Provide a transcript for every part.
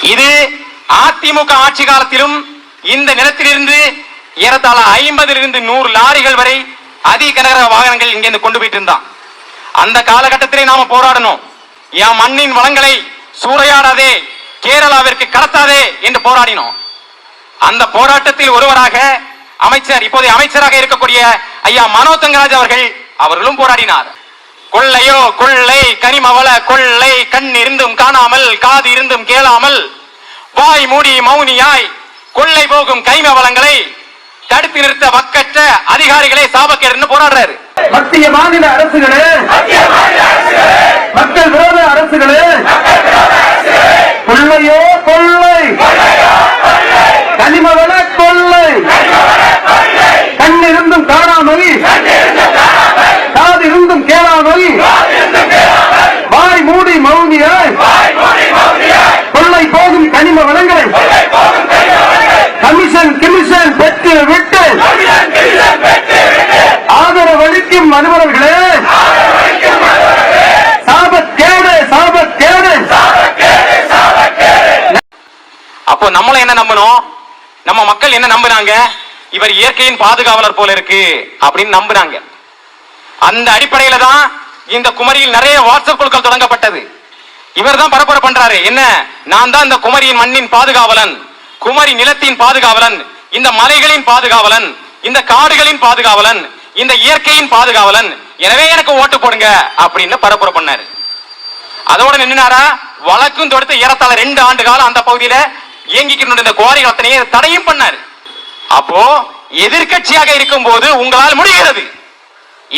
இது அதிமுக ஆட்சி காலத்திலும் இந்த நிலத்திலிருந்து ஏறத்தாழ ஐம்பதிலிருந்து நூறு லாரிகள் வரை அதிக வாகனங்கள் இங்கிருந்து கொண்டு போயிட்டு இருந்தான் அந்த காலகட்டத்திலே நாம போராடணும். என் மண்ணின் வளங்களை சூறையாடாதே கேரளாவிற்கு கடத்தாதே என்று போராடினோம். அந்த போராட்டத்தில் ஒருவராக அமைச்சர் இப்போதைய அமைச்சராக இருக்கக்கூடிய ஐயா மனோ தங்கராஜ் அவர்கள் அவர்களும் போராடினார். கொள்ளையோ கொள்ளை கனிமவள கொள்ளை கண் இருந்தும் காணாமல் காது இருந்தும் கேளாமல் வாய் மூடி மௌனியாய் கொள்ளை போகும் கைம வளங்களை தடுத்து நிறுத்த வக்கற்ற அதிகாரிகளை சாபக்கேடுன்னு போராடுறாரு. மத்திய மாநில அரசுகளே மக்கள் விரோத அரசுகளே கொள்ளையோ கொள்ளை கனிமவள கொள்ளை கண்ணிருந்தும் காணாமல் காது இருந்தும் கேளாமல் வாய் மூடி மௌனியாய் கொள்ளை போகும் கனிம வளங்களை கமிஷன் கமிஷன் பெற்று விட்டு ஆதரவளிக்கும் அலுவலர்களே சாபக்கேடு சாபக்கேடு அப்போ நம்மளும் என்ன நம்பணும்? நம்ம மக்கள் என்ன நம்புனாங்க இவர் இயற்கையின் பாதுகாவலர் போல இருக்கு அப்படின்னு நம்புனாங்க அந்த அடிப்படையில தான் இந்த குமரியில் நிறைய வாட்ஸ்அப் குழுக்கள் தொடங்கப்பட்டது. இவர் தான் பரப்புரை பண்றாரு. என்ன? நான் தான் இந்த குமரியின் மண்ணின் பாதுகாவலன் குமரி நிலத்தின் பாதுகாவலன் இந்த மலைகளின் பாதுகாவலன் இந்த காடுகளின் பாதுகாவலன் இந்த இயற்கையின் பாதுகாவலன். எனவே எனக்கு ஓட்டு போடுங்க அப்படின்னு பரப்புரை பண்ணாரு. அதோட நின்னாரா வழக்கும் தொடுத்து ஏறத்தாழ ரெண்டு ஆண்டு காலம் அந்த பகுதியில இயங்கிக்கணும் இந்த குவாரிகள் அத்தனையே தடையும் பண்ணார். அப்போ எதிர்க்கட்சியாக இருக்கும் போது உங்களால் முடிகிறது.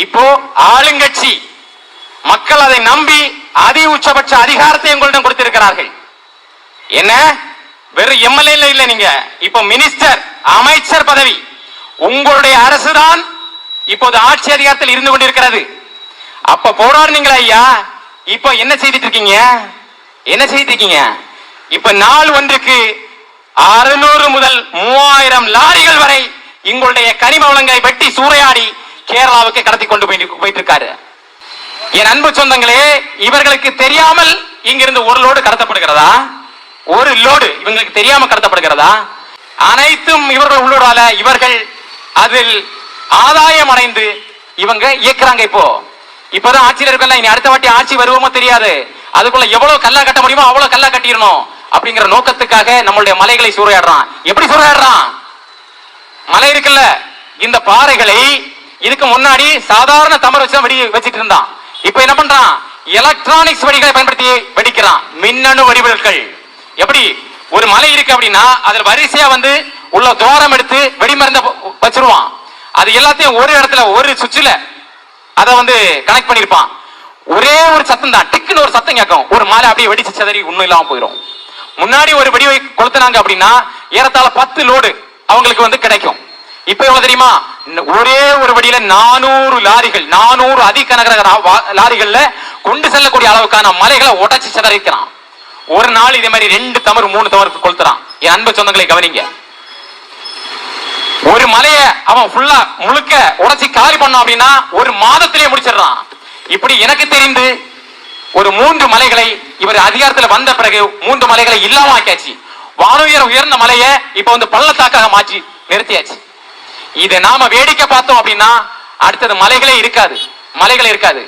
இப்போ ஆளுங்கட்சி மக்கள் அதை நம்பி அதி உச்சபட்ச அதிகாரத்தை உங்களிடம் கொடுத்திருக்கிறார்கள். என்ன? வெறும் எம்எல்ஏ இல்ல நீங்க. இப்ப மினிஸ்டர் அமைச்சர் பதவி. உங்களுடைய அரசுதான் இப்போது ஆட்சி அதிகாரத்தில் இருந்து கொண்டிருக்கிறது. அப்ப போராடுனீங்களா ஐயா? இப்ப என்ன செய்துட்டு இருக்கீங்க? என்ன செய்துட்டு இருக்கீங்க? இப்ப நாள் ஒன்றுக்கு அறுநூறு முதல் மூவாயிரம் லாரிகள் வரை எங்களுடைய கனிம வளங்களை வெட்டி சூறையாடி கேரளாவுக்கு கடத்தி கொண்டு போயிட்டு இருக்காரு என் அன்பு சொந்தங்களே இவர்களுக்கு தெரியாமல் இங்கிருந்து ஒரு லோடு கடத்தப்படுகிறதா? ஒரு லோடு இவங்களுக்கு தெரியாம கடத்தப்படுகிறதா? அனைத்தும் இவர்கள் உள்ளோடால இவர்கள் அதில் ஆதாயம் அடைந்து இவங்க இயக்குறாங்க இப்போ. இப்பதான் ஆட்சியில் இருக்கல இனி அடுத்த வாட்டி ஆட்சி வருவோமோ தெரியாது. அதுக்குள்ள எவ்வளவு கல்லா கட்ட முடியுமோ அவ்வளவு கல்லா கட்டிடணும். அப்படிங்கிற நோக்கத்துக்காக நம்மளுடைய மலைகளை சூறையாடுறான். எப்படி சூறையாடுறான்? மலை இருக்குல்ல இந்த பாறைகளை இதுக்கு முன்னாடி சாதாரண தமர வச்சு தான் வெடி வச்சிட்டு இருந்தான். இப்போ என்ன பண்றான்? எலக்ட்ரானிக்ஸ் வடிகளை பயன்படுத்தி வெடிக்கிறான். மின்னணு வடிவல்கள் எப்படி? ஒரு மலை இருக்கு அப்படின்னா அதுல வரிசையா வந்து உள்ள தோரம் எடுத்து வெடிமருந்த வச்சிருவான். அது எல்லாத்தையும் ஒரு இடத்துல ஒரு சுவிட்சில் அதை வந்து கனெக்ட் பண்ணிருப்பான். ஒரே ஒரு சத்தம் தான் டிக்குன்னு ஒரு சத்தம் கேட்கும். ஒரு மாலை அப்படியே வெடிச்சு சிதறி ஒன்றும் இல்லாம போயிடும் முன்னாடி ஒரு வெடி கொளுத்தினாங்க கொளுத்துனாங்க அப்படின்னா ஏறத்தாழ பத்து லோடு அவங்களுக்கு வந்து கிடைக்கும். இப்ப எவ்வளவு தெரியுமா? ஒரே ஒரு வடியில நானூறு லாரிகள் நானூறு அதிகனகர லாரிகள்ல கொண்டு செல்லக்கூடிய அளவுக்கான மலைகளை உடைச்சு சிதறிக்கிறான் ஒரு நாள் இதே மாதிரி ரெண்டு தமர் மூணு தமருக்கு கொளுத்துறான். என் அன்பு சொந்தங்களை கவனிங்க. ஒரு மலைய அவன் ஃபுல்லா முழுக்க உடைச்சி காலி பண்ணான் அப்படின்னா ஒரு மாதத்திலே முடிச்சிடுறான். இப்படி எனக்கு தெரிந்து ஒரு மூன்று மலைகளை இவர் அதிகாரத்துல வந்த பிறகு மூன்று மலைகளை இல்லாம ஆக்கியாச்சு வானுயர உயர்ந்த மலையை இப்ப வந்து பள்ளத்தாக்காக மாற்றி நிறுத்தியாச்சு. இதை நாம வேடிக்கை பார்த்தோம் அப்படின்னா அடுத்தது மலைகளே இருக்காது. மலைகளே இருக்காது.